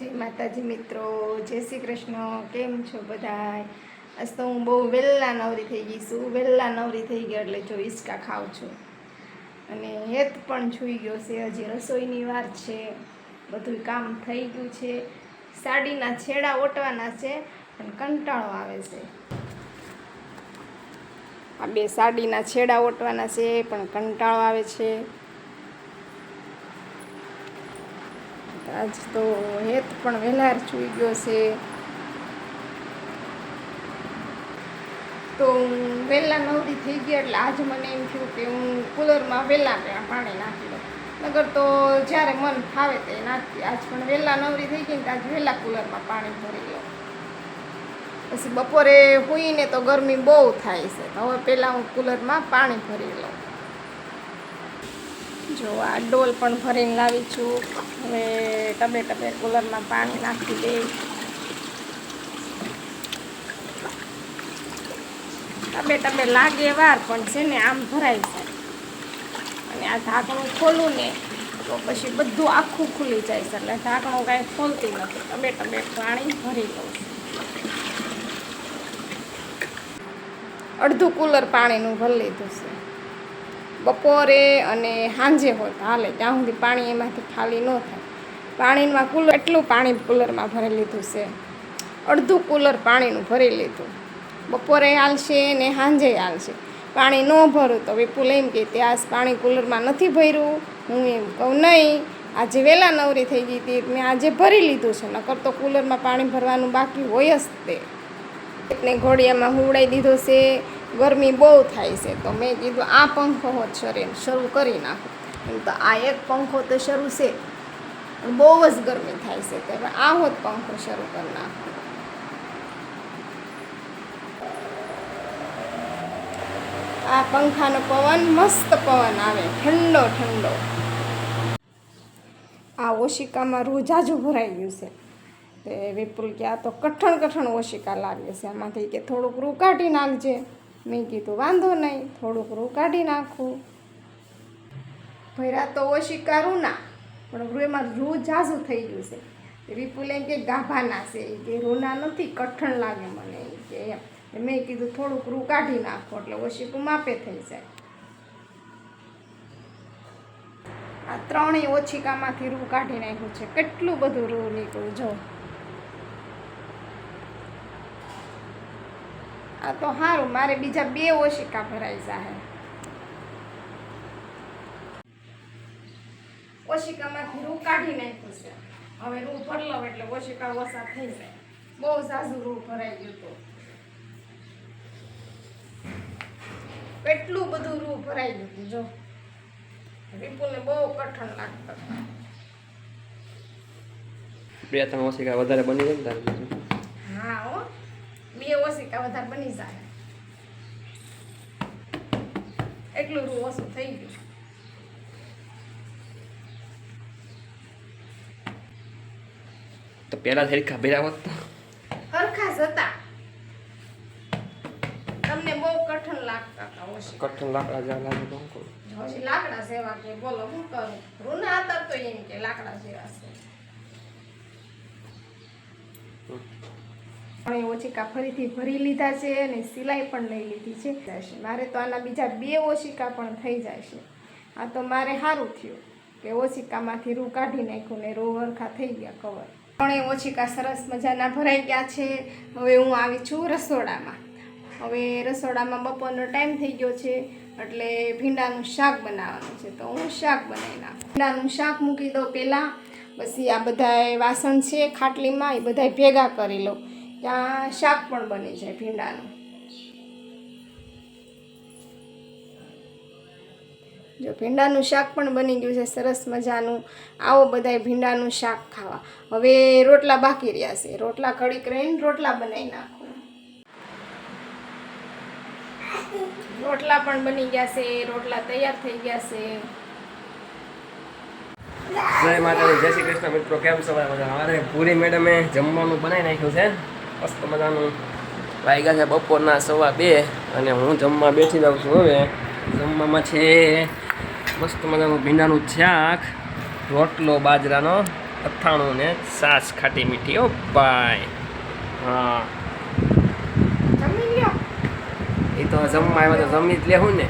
જય માતાજી મિત્રો, જય શ્રી કૃષ્ણ. કેમ છો બધા આજ તો હું બહુ વહેલા નવરી થઈ ગઈ છું. વહેલા નવરી થઈ ગઈ એટલે જો હિંચકા ખાઉં છું. અને હેત પણ છૂઈ ગયો છે. હજી રસોઈની વાર છે. બધું કામ થઈ ગયું છે. સાડીના છેડા ઓટવાના છે પણ કંટાળો આવે છે. આ બે સાડીના છેડા ઓટવાના છે, પણ કંટાળો આવે છે. આજ તો હેત પણ વહેલા છૂઈ ગયો છે. તો હું વહેલા નવરી થઈ ગયા એટલે આજ મને એમ થયું કે હું કુલરમાં વહેલા પાણી નાખી દઉં નગર તો જ્યારે મન ફાવે તે નાખી આજ પણ વહેલા નવરી થઈ ગઈ ને આજ વહેલા કુલરમાં પાણી ભરી લઉં. પછી બપોરે હુઈને તો ગરમી બહુ થાય છે. હવે પહેલાં હું કુલરમાં પાણી ભરી લઉં. જો આ ડોલ પણ ભરીને લાવી છું. હવે ટબે ટબે કુલરમાં પાણી નાખી દે ટબે ટબે લાગે વાર, પણ છે ને આમ ભરાઈ જાય અને આ ઢાંકણું ખોલું ને, તો પછી બધું આખું ખુલી જાય છે. એટલે ઢાંકણું કાંઈ ખોલતી નથી. ટબે ટબે પાણી ભરી લઉં અડધું કુલર પાણીનું ભરી લીધું છે. બપોરે અને સાંજે હોય તો હાલે. ત્યાં સુધી પાણી એમાંથી ખાલી ન થાય. પાણીમાં કુલર, એટલું પાણી કુલરમાં ભરી લીધું છે. અડધું કુલર પાણીનું ભરી લીધું. બપોરે હાલશે ને સાંજે હાલશે. પાણી ન ભરું તો વિપુલ એમ કે ત્યાં પાણી કુલરમાં નથી ભર્યું. હું એમ કહું નહીં. આજે વહેલા નવરી થઈ ગઈ હતી. મેં આજે ભરી લીધું છે. નકર તો કુલરમાં પાણી ભરવાનું બાકી હોય જ તે. ઘોડિયામાં ઘોડિયામાં હુવડાવી દીધો છે. ગરમી બહુ થાય છે. તો મેં કીધું, આ પંખો હોત શરીર, શરૂ કરી નાખું. એમ તો આ એક પંખો તો શરૂ છે. બહુ જ ગરમી થાય છે. તો આ હોત પંખો શરૂ કરી નાખું. આ પંખાનો પવન મસ્ત પવન આવે. ઠંડો ઠંડો. આ ઓશિકામાં રોજાજું ભરાઈ ગયું છે. તે વિપુલ કે આ તો કઠણ કઠણ ઓશિકા લાગે છે. આમાંથી કે થોડુંક રૂ કાઢી નાખજે. મેં કીધું, વાંધો નહીં, થોડુંક રૂ કાઢી નાખું. ભૈરા તો ઓશિકા રૂના પણ રૂ એમાં રૂ ઝાઝું થઈ ગયું છે. વિપુલ એમ કે ગાભાના છે એ કે રૂના નથી, કઠણ લાગે મને એ કે એમ. મેં કીધું, થોડુંક રૂ કાઢી નાખો, એટલે ઓશીકું માપે થઈ જાય. આ ત્રણેય ઓછિકામાંથી રૂ કાઢી નાખ્યું છે. કેટલું બધું રૂ નીકળ્યું, જો. આ તો સારું મારે બીજા બે ઓશિકા ભરાઈ જાહે. ઓશિકામાંથી રૂ કાઢી નાખ્યું છે. હવે રૂ ભરલો એટલે ઓશિકા ઓછા થઈ જાય. બહુ સાસુ રૂ ભરાઈ ગયું હતું. કેટલું બધું રૂ ભરાઈ ગયું હતું, જો. વિપુલને બહુ કઠણ લાગતું. બે ત્રણ ઓશિકા વધારે બની જાય ને બે ઓશિકા વધારે બની જાય. એટલું રૂ ઓછું થઈ ગયું. તો પેલા હરખા ભેરા હોત હરખા જ હતા. તમને બહુ કઠણ લાગતા હતા કઠણ લાકડા જ્યાં લાગે તો શું કરું? હજી લાકડા સેવા કે બોલો શું કરું? રૂના હતા તો એમ કે લાકડા સેવા છે. એ ઓશિકા ફરીથી ભરી લીધા છે અને સિલાઈ પણ લઈ લીધી છે. જશે મારે તો આના બીજા બે ઓશિકા પણ થઈ જાય છે. આ તો મારે સારું થયું કે ઓશિકામાંથી રૂ કાઢી નાખ્યું ને રૂ વરખા થઈ ગયા કવર એ ઓશિકા સરસ મજાના ભરાઈ ગયા છે. હવે હું આવી છું રસોડામાં. હવે રસોડામાં બપોરનો ટાઈમ થઈ ગયો છે એટલે ભીંડાનું શાક બનાવવાનું છે. તો હું શાક બનાવી નાખું. ભીંડાનું શાક મૂકી દઉં પહેલાં. પછી આ બધા વાસણ છે ખાટલીમાં, એ બધા ભેગા કરી લઉં. ત્યાં શાક પણ બની જાય ભીંડાનું. જો ભીંડાનું શાક પણ બની ગયું છે, સરસ મજાનું. આવો બધાય ભીંડાનું શાક ખાવા. હવે રોટલા બાકી રહ્યા છે. રોટલા કડીક રહીને રોટલા બનાવી નાખો. રોટલા પણ બની ગયા છે. રોટલા તૈયાર થઈ ગયા છે. જય માતાજી. જય શ્રી કૃષ્ણ મિત્રો. કેમ છો બધા? મારે પૂરી મેડમે જમવાનું બનાવી નાખ્યું છે. મસ્ત મજાનું. વાગ્યા છે બપોરના સવા બે અને હું જમવા બેસી જાઉં છું હવે. જમવામાં છે મસ્ત મજાનું ભીંડાનું શાક રોટલો બાજરાનો અથાણું ને સાસ ખાટી મીઠી. ઓ ભાઈ. હા. એ તો જમવા આવ્યો તો જમી જ લેવું ને.